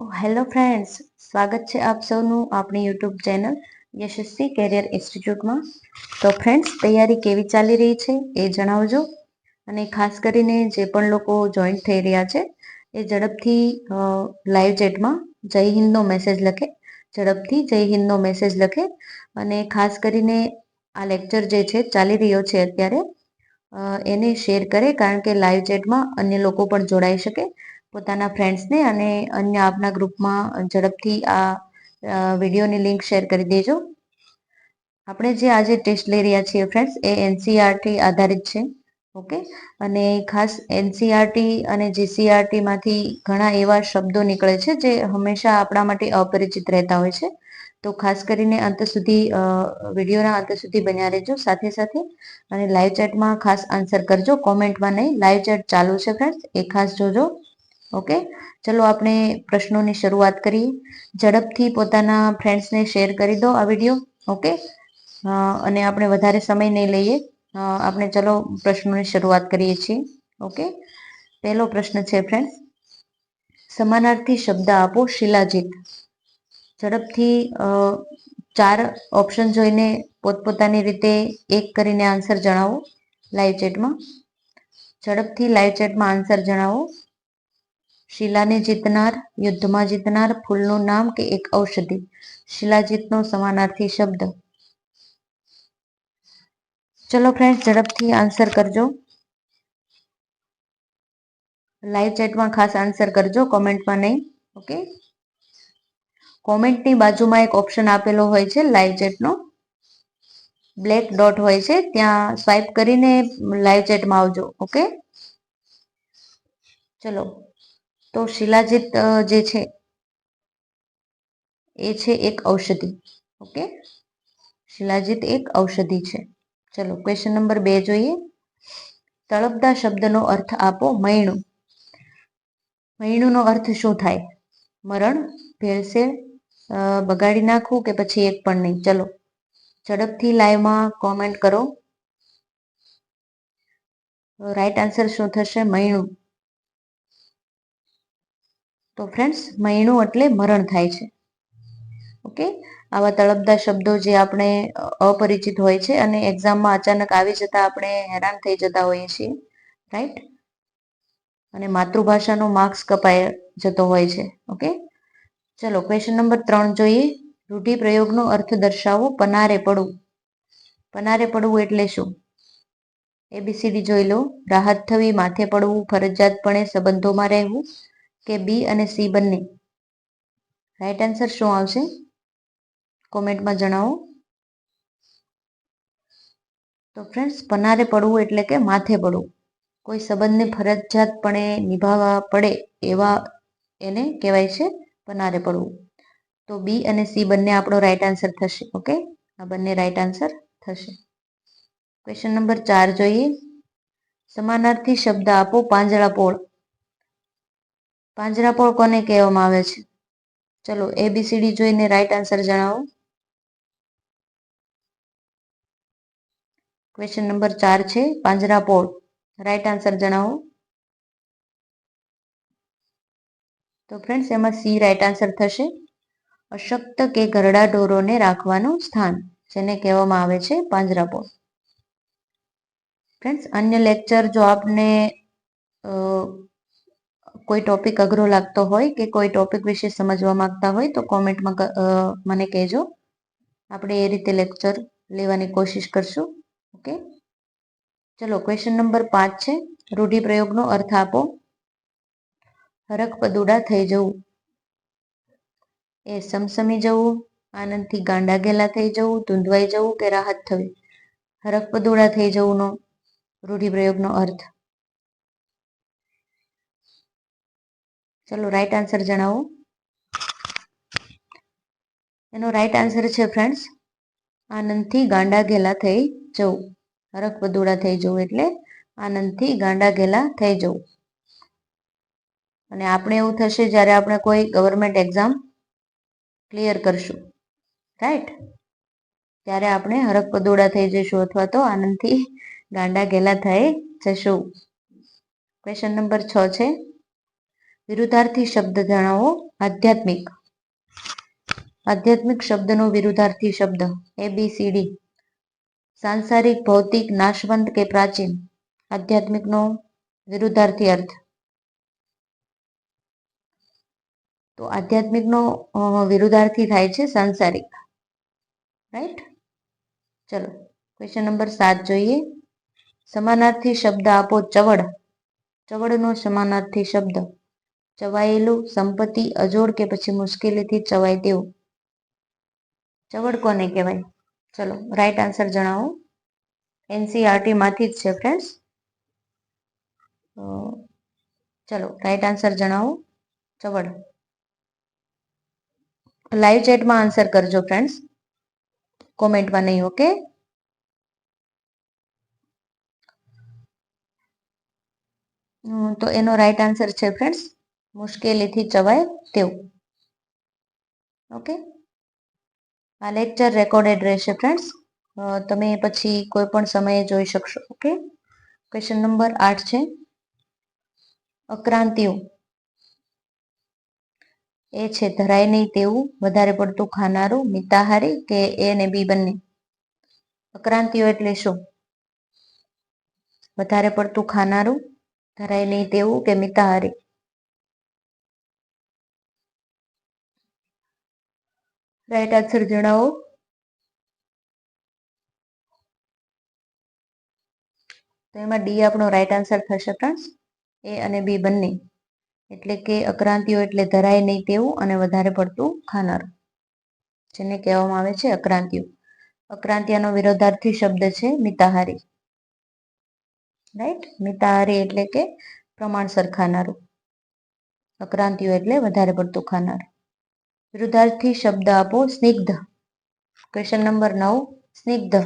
Hello friends. સ્વાગત છે આપ સૌનું આપણી યુટ્યુબ ચેનલ યશસ્વી કેરિયર ઇન્સ્ટિટ્યૂટમાં. તો ફ્રેન્ડ્સ, તૈયારી કેવી ચાલી રહી છે એ જણાવજો. અને ખાસ કરીને જે પણ લોકો જોઈન્ટ થઈ રહ્યા છે, એ ઝડપથી લાઈવ ચેટમાં જય હિન્દનો મેસેજ લખે. ઝડપથી જય હિન્દનો મેસેજ લખે. અને ખાસ કરીને આ લેક્ચર જે છે, ચાલી રહ્યો છે અત્યારે એને શેર કરે કારણ કે લાઈવ ચેટમાં અન્ય લોકો પણ જોડાઈ શકે. પોતાના ફ્રેન્ડ્સને અને અન્ય આપના ગ્રુપમાં ઝડપથી આ વિડીયોની લિંક શેર કરી દેજો. આપણે જે આજે ટેસ્ટ લઈ રહ્યા છીએ ફ્રેન્ડ્સ એ એનસીઆરટી આધારિત છે. ઓકે? અને ખાસ એનસીઆરટી અને જીસીઆરટીમાંથી ઘણા એવા શબ્દો નીકળે છે જે હંમેશા આપણા માટે અપરિચિત રહેતા હોય છે. તો ખાસ કરીને અંત સુધી વિડીયોના અંત સુધી બન્યા રહેજો. સાથે સાથે અને લાઈવ ચેટમાં ખાસ આન્સર કરજો. કોમેન્ટમાં નહીં લાઈવ ચેટ ચાલુ છે ફ્રેન્ડ્સ એ ખાસ જોજો. ઓકે? ચલો આપણે પ્રશ્નોની શરૂઆત કરીએ. ઝડપથી પોતાના ફ્રેન્ડ્સને શેર કરી દો આ વીડિયો ઓકે? અને આપણે વધારે સમય નહીં લઈએ. આપણે ચલો પ્રશ્નોની શરૂઆત કરીએ છીએ, ઓકે? પહેલો પ્રશ્ન છે ફ્રેન્ડ્સ સમાનાર્થી શબ્દ આપો શિલાજીત. ઝડપથી ચાર ઓપ્શન જોઈને પોતપોતાની રીતે એક કરીને આન્સર જણાવો લાઈવ ચેટમાં ઝડપથી લાઈવ ચેટમાં આન્સર જણાવો. શિલાને જીતનાર, યુદ્ધમાં જીતનાર ફૂલનું નામ કે એક ઔષધિ? શિલાજીતનો સમાનાર્થી શબ્દ. ચલો ફ્રેન્ડ ઝડપથી આન્સર કરજો. લાઈવ ચેટમાં ખાસ આન્સર કરજો કોમેન્ટમાં નહીં ઓકે કોમેન્ટની બાજુમાં એક ઓપ્શન આપેલો હોય છે લાઈવ ચેટનો બ્લેક ડોટ હોય છે, ત્યાં સ્વાઇપ કરીને લાઈવ ચેટમાં આવજો ઓકે ચલો. તો શિલાજીત જે છે, એ છે એક ઔષધિ. ઓકે? શિલાજીત એક ઔષધિ છે. ચલો ક્વેશ્ચન નંબર બે જોઈએ. તળપદા શબ્દનો અર્થ આપો મૈણું. મૈણુંનો અર્થ શું થાય? મરણ, ભેળસેળ બગાડી નાખવું કે પછી એક પણ નહીં? ચલો, ઝડપથી લાઈવમાં કોમેન્ટ કરો. રાઈટ આન્સર શું થશે? મૈણું. તો ફ્રેન્ડ્સ મૈણું એટલે મરણ થાય છે. ઓકે? આવા તળપદા શબ્દો જે આપણે અપરિચિત હોય છે અને એક્ઝામમાં અચાનક આવી જતા આપણે હેરાન થઈ જતા હોઈએ છીએ રાઈટ અને માતૃભાષાનો માર્ક્સ કપાઈ જતો હોય છે, ઓકે? ચલો ક્વેશ્ચન નંબર ત્રણ જોઈએ. રૂઢિપ્રયોગનો અર્થ દર્શાવો, પનારે પડવું. પનારે પડવું એટલે શું? એબીસીડી જોઈ લો. રાહત થવી, માથે પડવું, ફરજિયાતપણે સંબંધોમાં રહેવું. કે બી અને સી બંને? રાઈટ આન્સર શું આવશે? કોમેન્ટમાં જણાવો. તો ફ્રેન્ડ્સ પનારે પડવું એટલે કે માથે પડવું. કોઈ સંબંધને ફરજિયાતપણે નિભાવવા પડે એવા એને કહેવાય છે પનારે પડવું. તો બી અને સી બંને આપણો રાઈટ આન્સર થશે ઓકે આ બંને રાઈટ આન્સર થશે. ક્વેશ્ચન નંબર ચાર જોઈએ. સમાનાર્થી શબ્દ આપો પાંજરાપોળ પાંજરાપોળ કોને કહેવામાં આવે છે? ચલો એબીસીડી જોઈને રાઈટ આન્સર જણાવો. ક્વેશ્ચન નંબર ચાર છે પાંજરાપોળ રાઈટ આન્સર જણાવો. તો ફ્રેન્ડ્સ એમાં સી રાઈટ આન્સર થશે. અશક્ત કે ઘરડા ઢોરોને રાખવાનું સ્થાન, જેને કહેવામાં આવે છે પાંજરાપોળ ફ્રેન્ડ્સ અન્ય લેક્ચર જો આપને કોઈ ટોપિક અઘરો લાગતો હોય કે કોઈ ટોપિક વિશે સમજવા માંગતા હોય તો કોમેન્ટમાં મને કહેજો. આપણે એ રીતે લેક્ચર લેવાની કોશિશ કરશું. ઓકે ચલો ક્વેશ્ચન નંબર પાંચ છે. રૂઢિપ્રયોગનો અર્થ આપો. હરખ પદુડા થઈ જવું. એ સમસમી જવું. આનંદથી ગાંડા ગેલા થઈ જવું. ધૂંધવાઈ જવું કે રાહત થવી? હરખ પદુડા થઈ જવુંનો રૂઢિપ્રયોગનો અર્થ. ચલો રાઈટ આન્સર જણાવો. એનો રાઈટ આન્સર છે ફ્રેન્ડ્સ આનંદથી ગાંડા ઘેલા થઈ જવું. હરખ વધુડા થઈ જવું એટલે આનંદથી ગાંડા ઘેલા થઈ જવું. અને આપણે એવું થશે જ્યારે આપણે કોઈ ગવર્મેન્ટ એક્ઝામ ક્લિયર કરશું. રાઈટ ત્યારે આપણે હરખ પદોડા થઈ જઈશું અથવા તો આનંદથી ગાંડા ઘેલા થઈ જશું. ક્વેશ્ચન નંબર છ છે. વિરુદ્ધાર્થી શબ્દ જણાવો. આધ્યાત્મિક. આધ્યાત્મિક શબ્દનો વિરુદ્ધાર્થી શબ્દ. એ બી સી ડી સાંસારિક, ભૌતિક, નાશવંત કે પ્રાચીન. આધ્યાત્મિકનો વિરુદ્ધાર્થી અર્થ. તો આધ્યાત્મિકનો વિરુદ્ધાર્થી થાય છે સાંસારિક. રાઈટ ચલો ક્વેશ્ચન નંબર સાત જોઈએ. સમાનાર્થી શબ્દ આપો ચવડ. ચવડનો સમાનાર્થી શબ્દ. ચવાયેલું સંપત્તિ અજોડ કે પછી મુશ્કેલીથી ચવાય તેવું? ચવડ કોને કહેવાય? ચલો રાઈટ આન્સર જણાવો. એનસીઆરટી માંથી જ છે ફ્રેન્ડ્સ ચલો રાઈટ આન્સર જણાવો. ચવડ. લાઈવ ચેટમાં આન્સર કરજો ફ્રેન્ડ્સ કોમેન્ટમાં નહીં ઓકે તો એનો રાઈટ આન્સર છે ફ્રેન્ડ્સ મુશ્કેલીથી ચવાય તેવું. ઓકે આ લેક્ચર રેકોર્ડેડ રહેશે ફ્રેન્ડ્સ તમે પછી કોઈ પણ સમયે જોઈ શકશો. ઓકે ક્વેશ્ચન નંબર આઠ છે. અક્રાંતિઓ. એ છે, ધરાય નહીં તેવું, વધારે પડતું ખાનારું, મિતાહારી કે એ ને બી બંને? અક્રાંતિઓ એટલે શું? વધારે પડતું ખાનારું, ધરાય નહીં તેવું કે મિતાહારી? રાઈટ આન્સર જણાવો. તો એમાં ડી આપણો રાઈટ આન્સર થશે ફ્રેન્ડ્સ એ અને બી બંને. એટલે કે અક્રાંતિઓ એટલે ધરાય નહીં તેવું અને વધારે પડતું ખાનાર. જેને કહેવામાં આવે છે અક્રાંતિઓ. અક્રાંતિયાનો વિરોધાર્થી શબ્દ છે મિતાહારી. રાઈટ મિતાહારી એટલે કે પ્રમાણસર ખાનારું. અક્રાંતિઓ એટલે વધારે પડતું ખાનારું. વિરુદ્ધાર્થી શબ્દ આપો, સ્નિગ્ધ. ક્વેશ્ચન નંબર નવ. સ્નિગ્ધ.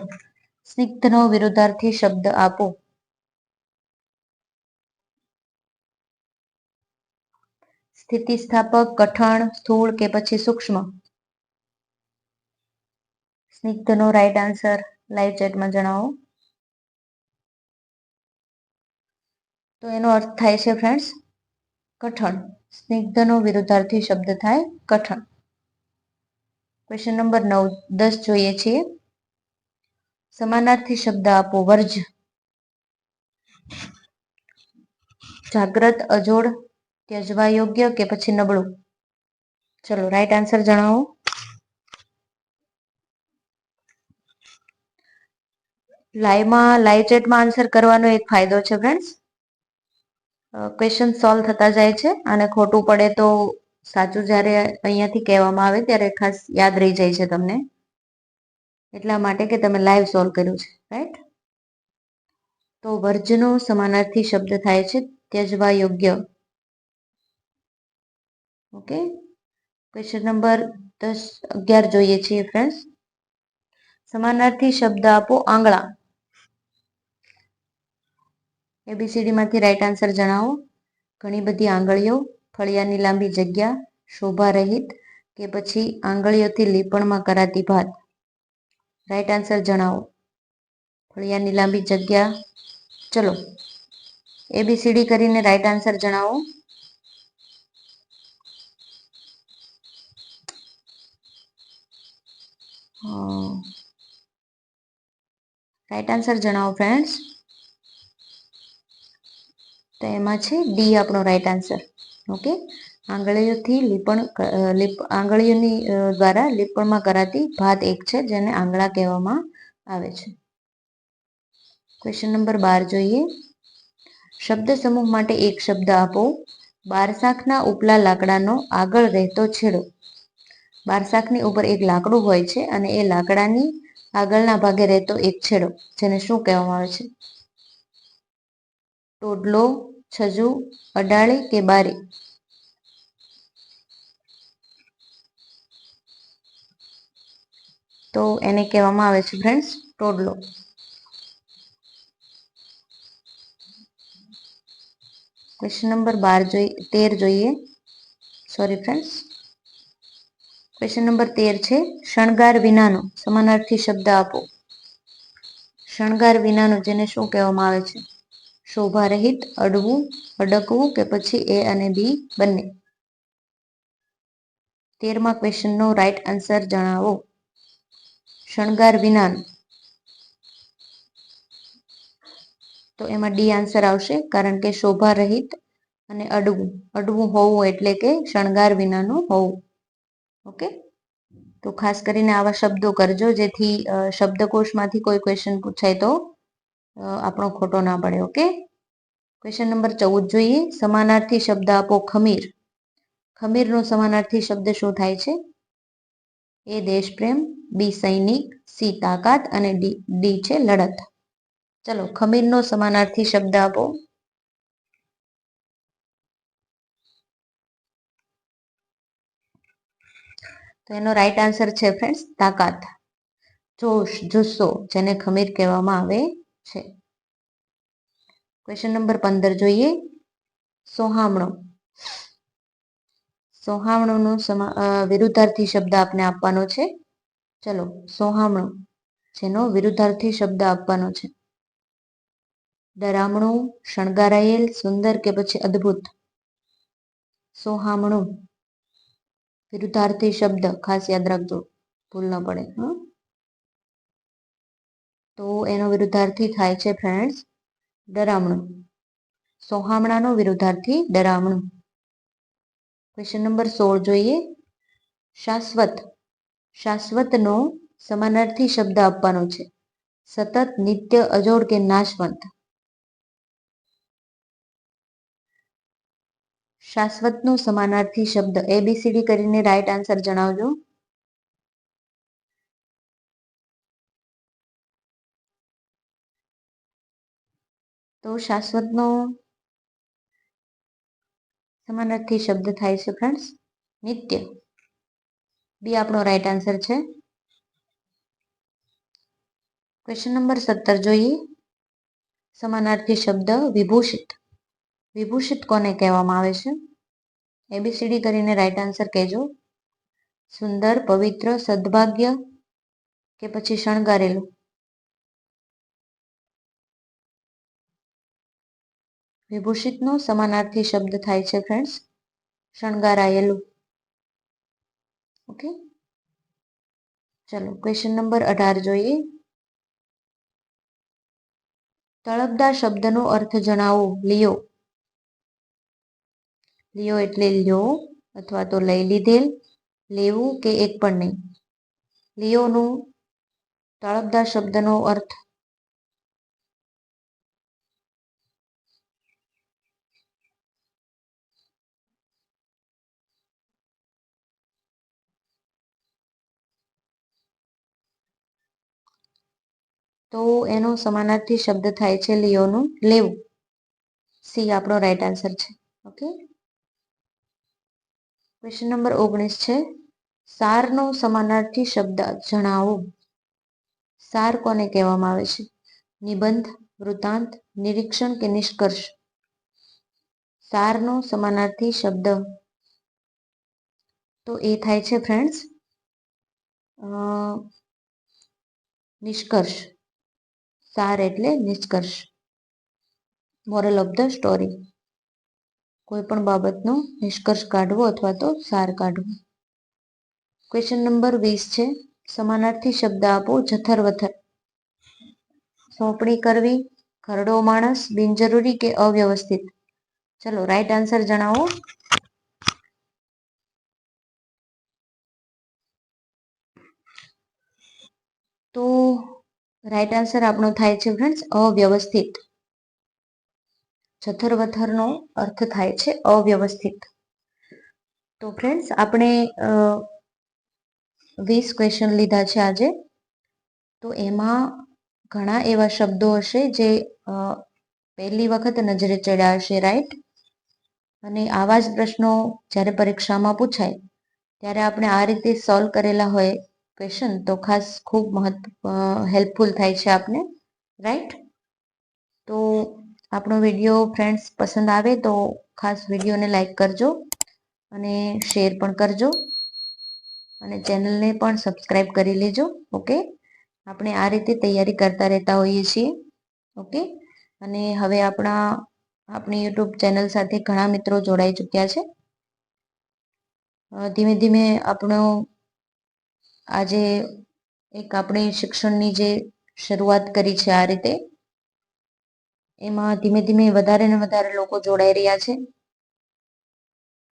સ્નિગ્ધનો વિરુદ્ધાર્થી શબ્દ આપો. સ્થિતિસ્થાપક, કઠણ, સ્થૂળ કે પછી સૂક્ષ્મ? સ્નિગ્ધનો રાઈટ આન્સર લાઈવ ચેટમાં જણાવો. તો એનો અર્થ થાય છે ફ્રેન્ડ્સ કઠણ. સ્નિગ્ધનો વિરુદ્ધાર્થી શબ્દ થાય કઠણ. ક્વેશ્ચન નંબર નવ, દસ જોઈએ છીએ. સમાનાર્થી શબ્દ આપો, વર્જ. જાગ્રત, અજોડ, ત્યજવા યોગ્ય કે પછી નબળું? ચલો રાઈટ આન્સર જણાવો. લાઈવમાં લાઈવ ચેટમાં આન્સર કરવાનો એક ફાયદો છે ફ્રેન્ડ્સ ક્વેશ્ચન સોલ્વ થતા જાય છે, અને ખોટું પડે તો સાચું જ્યારે અહીંયાથી કહેવામાં આવે ત્યારે ખાસ યાદ રહી જાય છે તમને. એટલા માટે કે તમે લાઈવ સોલ્વ કર્યું છે રાઈટ તો વર્જનો સમાનાર્થી શબ્દ થાય છે ત્યજવા યોગ્ય ઓકે? ક્વેશ્ચન નંબર દસ, અગિયાર જોઈએ છીએ ફ્રેન્ડ્સ સમાનાર્થી શબ્દ આપો આંગળા. એબીસીડી માંથી રાઈટ આન્સર જણાવો. ઘણી બધી આંગળીઓ. ફળિયાની લાંબી જગ્યા, શોભા રહિત કે પછી આંગળીઓથી લીપણમાં કરાતી ભાત? રાઈટ આન્સર જણાવો. ફળિયાની લાંબી જગ્યા. ચલો. એબીસીડી કરીને રાઈટ આન્સર જણાવો. રાઈટ આન્સર જણાવો ફ્રેન્ડ્સ તો એમાં છે ડી આપણો રાઈટ આન્સર ઓકે? આંગળીઓથી લીપણ લીપ, આંગળીઓની દ્વારા લીપણમાં કરાતી ભાત એક છે, જેને આંગળા કહેવામાં આવે છે. ક્વેશ્ચન નંબર બાર જોઈએ. શબ્દ સમૂહ માટે એક શબ્દ આપો. બારશાખના ઉપલા લાકડાનો આગળ રહેતો છેડો. બારશાખની ઉપર એક લાકડું હોય છે અને એ લાકડાની આગળના ભાગે રહેતો એક છેડો, જેને શું કહેવામાં આવે છે? ટોડલો છજુ અડાળી કે બારી? તો એને કહેવામાં આવે છે ફ્રેન્ડ્સ ટોડલો. ક્વેશ્ચન નંબર બાર જોઈ, તેર જોઈએ. સોરી ફ્રેન્ડ્સ ક્વેશ્ચન નંબર તેર છે, શણગાર વિનાનો, સમાનાર્થી શબ્દ આપો. શણગાર વિનાનો જેને શું કહેવામાં આવે છે? શોભા રહિત અડવું, અડકવું કે પછી એ અને બી બંને? તેરમા ક્વેશ્ચનનો રાઈટ આન્સર જણાવો. શણગાર વિનાનું. તો એમાં ડી આન્સર આવશે કારણ કે શોભા રહિત અને અડવું. અડવું હોવું એટલે કે શણગાર વિનાનું હોવું. ઓકે? તો ખાસ કરીને આવા શબ્દો કરજો જેથી શબ્દકોશમાંથી કોઈ ક્વેશ્ચન પૂછાય તો આપણો ખોટો ના પડે ઓકે ક્વેશ્ચન નંબર ચૌદ જોઈએ. સમાનાર્થી શબ્દ આપો ખમીર. ખમીરનો સમાનાર્થી શબ્દ શું થાય છે? એ દેશપ્રેમ બી સૈનિક સી તાકાત અને ડી ડી છે લડત. ચલો, ખમીરનો સમાનાર્થી શબ્દ આપો. તો એનો રાઈટ આન્સર છે ફ્રેન્ડ્સ તાકાત. જોશ, જુસ્સો, જેને ખમીર કહેવામાં આવે છે. ક્વેશ્ચન નંબર પંદર જોઈએ. સોહામણો. સોહામણોનો વિરુદ્ધાર્થી શબ્દ આપને આપવાનો છે. ચલો, સોહામણો. જેનો વિરુદ્ધાર્થી શબ્દ આપવાનો છે. ડરામણું, શણગારાયેલ, સુંદર કે પછી અદ્ભુત? સોહામણું. વિરુદ્ધાર્થી શબ્દ ખાસ યાદ રાખજો. ભૂલ ન પડે તો એનો વિરુદ્ધાર્થી થાય છે ફ્રેન્ડ્સ ડરામણું. સોહામણાનો વિરુદ્ધાર્થી, ડરામણું. ક્વેશ્ચન નંબર સોળ જોઈએ. શાશ્વત, શાશ્વતનો સમાનાર્થી શબ્દ આપવાનો છે. સતત, નિત્ય, અજોડ કે નાશવંત? શાશ્વતનો સમાનાર્થી શબ્દ એબીસીડી કરીને રાઈટ આન્સર જણાવજો. તો શાશ્વતનો સમાનાર્થી શબ્દ થાય છે ફ્રેન્ડ્સ નિત્ય. બી આપણો રાઈટ આન્સર છે. ક્વેશ્ચન નંબર સત્તર જોઈએ. સમાનાર્થી શબ્દ વિભૂષિત. વિભૂષિત કોને કહેવામાં આવે છે? એબીસીડી કરીને રાઈટ આન્સર કહેજો. સુંદર, પવિત્ર, સદભાગ્ય કે પછી શણગારેલું? વિભૂષિતનો સમાનાર્થી શબ્દ થાય છે ફ્રેન્ડ્સ શણગારાયેલું. ઓકે ચલો ક્વેશ્ચન નંબર અઢાર જોઈએ. તળપદા શબ્દનો અર્થ જણાવો, લિયો. લિયો એટલે લ્યો અથવા તો લઈ લીધેલ, લેવું કે એક પણ નહીં. લિયોનું તળપદા શબ્દનો અર્થ તો એનો સમાનાર્થી શબ્દ થાય છે લિયોનું લેવું. સી આપણો રાઈટ આન્સર છે. ઓકે ક્વેશ્ચન નંબર ઓગણીસ છે. સારનો સમાનાર્થી શબ્દ જણાવો. સાર કોને કહેવામાં આવે છે? નિબંધ, વૃત્તાંત, નિરીક્ષણ કે નિષ્કર્ષ? સારનો સમાનાર્થી શબ્દ. તો એ થાય છે ફ્રેન્ડ્સ નિષ્કર્ષ. સાર એટલે નિષ્કર્ષ. મોરલ ઓફ ધ સ્ટોરી કોઈ પણ બાબતનો નિષ્કર્ષ કાઢવો અથવા તો સાર કાઢવો. ક્વેશ્ચન નંબર વીસ છે. સમાનાર્થી શબ્દ આપો જથર વથર. સોંપણી કરવી ખરડો માણસ, બિનજરૂરી કે અવ્યવસ્થિત? ચલો રાઈટ આન્સર જણાવો. તો રાઈટ આન્સર આપણો થાય છે ફ્રેન્ડ્સ અવ્યવસ્થિત. જથરવથરનો અર્થ થાય છે અવ્યવસ્થિત. તો ફ્રેન્ડ્સ આપણે વીસ ક્વેશ્ચન લીધા છે આજે. તો એમાં ઘણા એવા શબ્દો હશે જે પહેલી વખત નજરે ચડ્યા હશે રાઈટ અને આવા જ પ્રશ્નો જ્યારે પરીક્ષામાં પૂછાય, ત્યારે આપણે આ રીતે સોલ્વ કરેલા હોય ક્વેશ્ચન તો ખાસ ખૂબ મહત્વ હેલ્પફુલ થાય છે આપને રાઈટ તો આપણો વીડિયો ફ્રેન્ડ્સ પસંદ આવે તો ખાસ વિડીયોને લાઈક કરજો અને શેર પણ કરજો અને ચેનલને પણ સબસ્ક્રાઈબ કરી લેજો ઓકે આપણે આ રીતે તૈયારી કરતા રહેતા હોઈએ છીએ ઓકે અને હવે આપણા, આપણી યુટ્યુબ ચેનલ સાથે ઘણા મિત્રો જોડાઈ ચૂક્યા છે. ધીમે ધીમે આપણો આજે એક આપણે શિક્ષણની જે શરૂઆત કરી છે આ રીતે, એમાં ધીમે ધીમે વધારે ને વધારે લોકો જોડાઈ રહ્યા છે.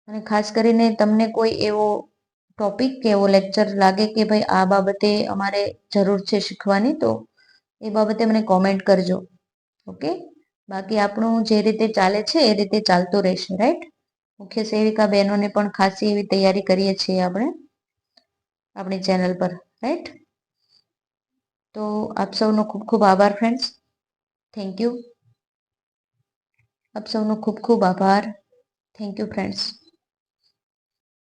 અને ખાસ કરીને તમને કોઈ એવો ટોપિક કે એવો લેક્ચર લાગે કે ભાઈ આ બાબતે અમારે જરૂર છે શીખવાની, તો એ બાબતે મને કોમેન્ટ કરજો. ઓકે બાકી આપણું જે રીતે ચાલે છે એ રીતે ચાલતું રહેશે રાઈટ મુખ્ય સેવિકા બહેનોને પણ ખાસી એવી તૈયારી કરીએ છીએ આપણે. આપણી ચેનલ પર રાઈટ તો આપ સૌનો ખૂબ ખૂબ આભાર ફ્રેન્ડ્સ થેન્ક યુ આપ સૌનો ખૂબ ખૂબ આભાર થેન્ક યુ ફ્રેન્ડ્સ